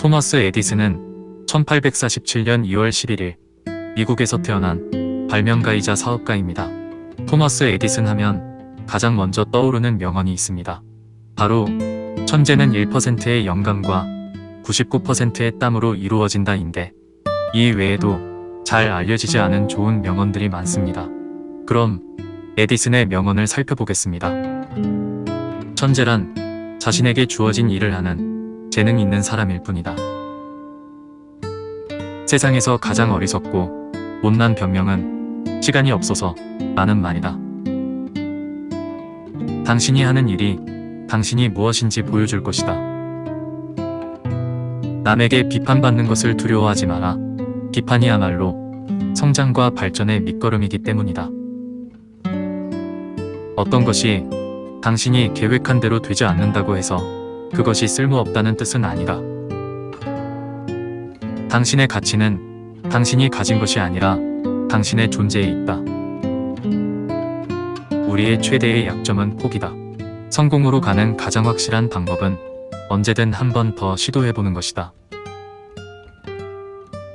토머스 에디슨은 1847년 2월 11일 미국에서 태어난 발명가이자 사업가입니다. 토머스 에디슨 하면 가장 먼저 떠오르는 명언이 있습니다. 바로 천재는 1%의 영감과 99%의 땀으로 이루어진다인데 이 외에도 잘 알려지지 않은 좋은 명언들이 많습니다. 그럼 에디슨의 명언을 살펴보겠습니다. 천재란 자신에게 주어진 일을 하는 재능 있는 사람일 뿐이다. 세상에서 가장 어리석고 못난 변명은 시간이 없어서 라는 말이다. 당신이 하는 일이 당신이 무엇인지 보여줄 것이다. 남에게 비판받는 것을 두려워하지 마라. 비판이야말로 성장과 발전의 밑거름이기 때문이다. 어떤 것이 당신이 계획한 대로 되지 않는다고 해서 그것이 쓸모없다는 뜻은 아니다. 당신의 가치는 당신이 가진 것이 아니라 당신의 존재에 있다. 우리의 최대의 약점은 포기다. 성공으로 가는 가장 확실한 방법은 언제든 한 번 더 시도해보는 것이다.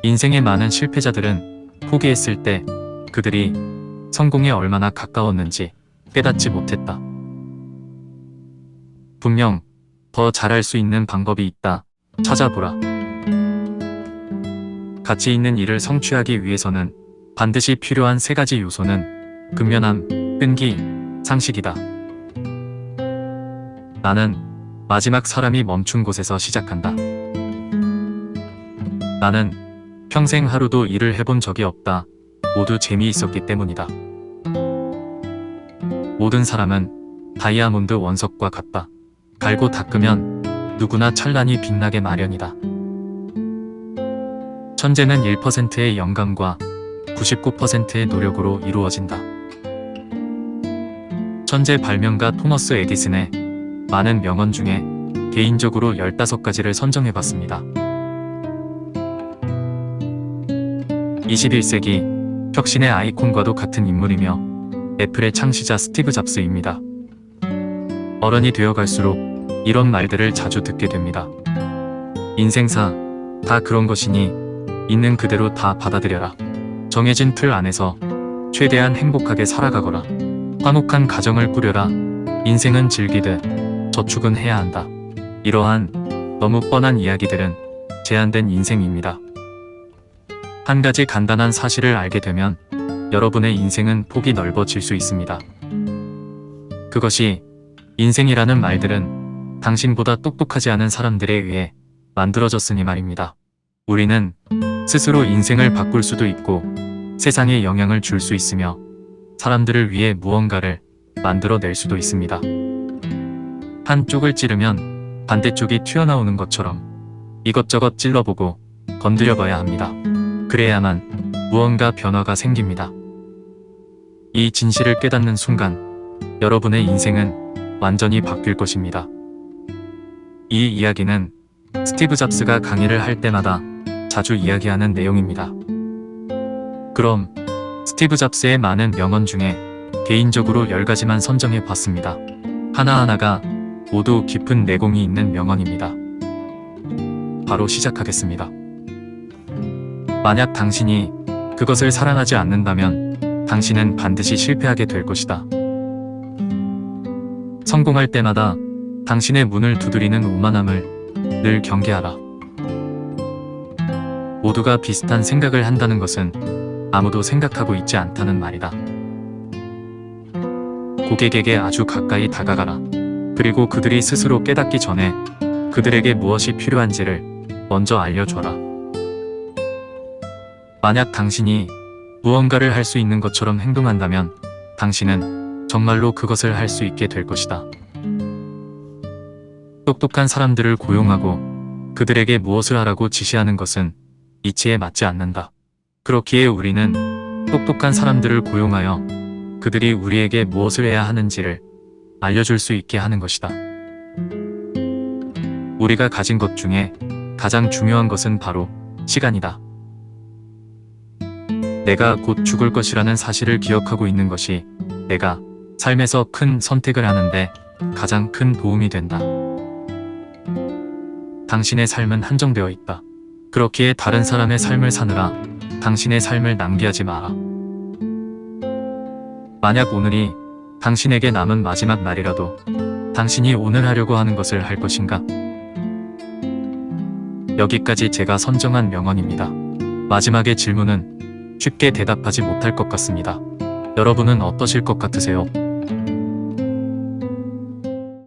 인생의 많은 실패자들은 포기했을 때 그들이 성공에 얼마나 가까웠는지 깨닫지 못했다. 분명 더 잘할 수 있는 방법이 있다. 찾아보라. 가치 있는 일을 성취하기 위해서는 반드시 필요한 세 가지 요소는 근면함, 끈기, 상식이다. 나는 마지막 사람이 멈춘 곳에서 시작한다. 나는 평생 하루도 일을 해본 적이 없다. 모두 재미있었기 때문이다. 모든 사람은 다이아몬드 원석과 같다. 갈고 닦으면 누구나 찬란히 빛나게 마련이다. 천재는 1%의 영감과 99%의 노력으로 이루어진다. 천재 발명가 토머스 에디슨의 많은 명언 중에 개인적으로 15가지를 선정해봤습니다. 21세기 혁신의 아이콘과도 같은 인물이며 애플의 창시자 스티브 잡스입니다. 어른이 되어갈수록 이런 말들을 자주 듣게 됩니다. 인생사 다 그런 것이니 있는 그대로 다 받아들여라. 정해진 틀 안에서 최대한 행복하게 살아가거라. 화목한 가정을 꾸려라. 인생은 즐기듯 저축은 해야 한다. 이러한 너무 뻔한 이야기들은 제한된 인생입니다. 한 가지 간단한 사실을 알게 되면 여러분의 인생은 폭이 넓어질 수 있습니다. 그것이 인생이라는 말들은 당신보다 똑똑하지 않은 사람들에 의해 만들어졌으니 말입니다. 우리는 스스로 인생을 바꿀 수도 있고 세상에 영향을 줄 수 있으며 사람들을 위해 무언가를 만들어낼 수도 있습니다. 한쪽을 찌르면 반대쪽이 튀어나오는 것처럼 이것저것 찔러보고 건드려봐야 합니다. 그래야만 무언가 변화가 생깁니다. 이 진실을 깨닫는 순간 여러분의 인생은 완전히 바뀔 것입니다. 이 이야기는 스티브 잡스가 강의를 할 때마다 자주 이야기하는 내용입니다. 그럼 스티브 잡스의 많은 명언 중에 개인적으로 10가지만 선정해 봤습니다. 하나하나가 모두 깊은 내공이 있는 명언입니다. 바로 시작하겠습니다. 만약 당신이 그것을 사랑하지 않는다면 당신은 반드시 실패하게 될 것이다. 성공할 때마다 당신의 문을 두드리는 오만함을 늘 경계하라. 모두가 비슷한 생각을 한다는 것은 아무도 생각하고 있지 않다는 말이다. 고객에게 아주 가까이 다가가라. 그리고 그들이 스스로 깨닫기 전에 그들에게 무엇이 필요한지를 먼저 알려줘라. 만약 당신이 무언가를 할 수 있는 것처럼 행동한다면 당신은 정말로 그것을 할 수 있게 될 것이다. 똑똑한 사람들을 고용하고 그들에게 무엇을 하라고 지시하는 것은 이치에 맞지 않는다. 그렇기에 우리는 똑똑한 사람들을 고용하여 그들이 우리에게 무엇을 해야 하는지를 알려줄 수 있게 하는 것이다. 우리가 가진 것 중에 가장 중요한 것은 바로 시간이다. 내가 곧 죽을 것이라는 사실을 기억하고 있는 것이 내가 삶에서 큰 선택을 하는데 가장 큰 도움이 된다. 당신의 삶은 한정되어 있다. 그렇기에 다른 사람의 삶을 사느라 당신의 삶을 낭비하지 마라. 만약 오늘이 당신에게 남은 마지막 날이라도 당신이 오늘 하려고 하는 것을 할 것인가? 여기까지 제가 선정한 명언입니다. 마지막의 질문은 쉽게 대답하지 못할 것 같습니다. 여러분은 어떠실 것 같으세요?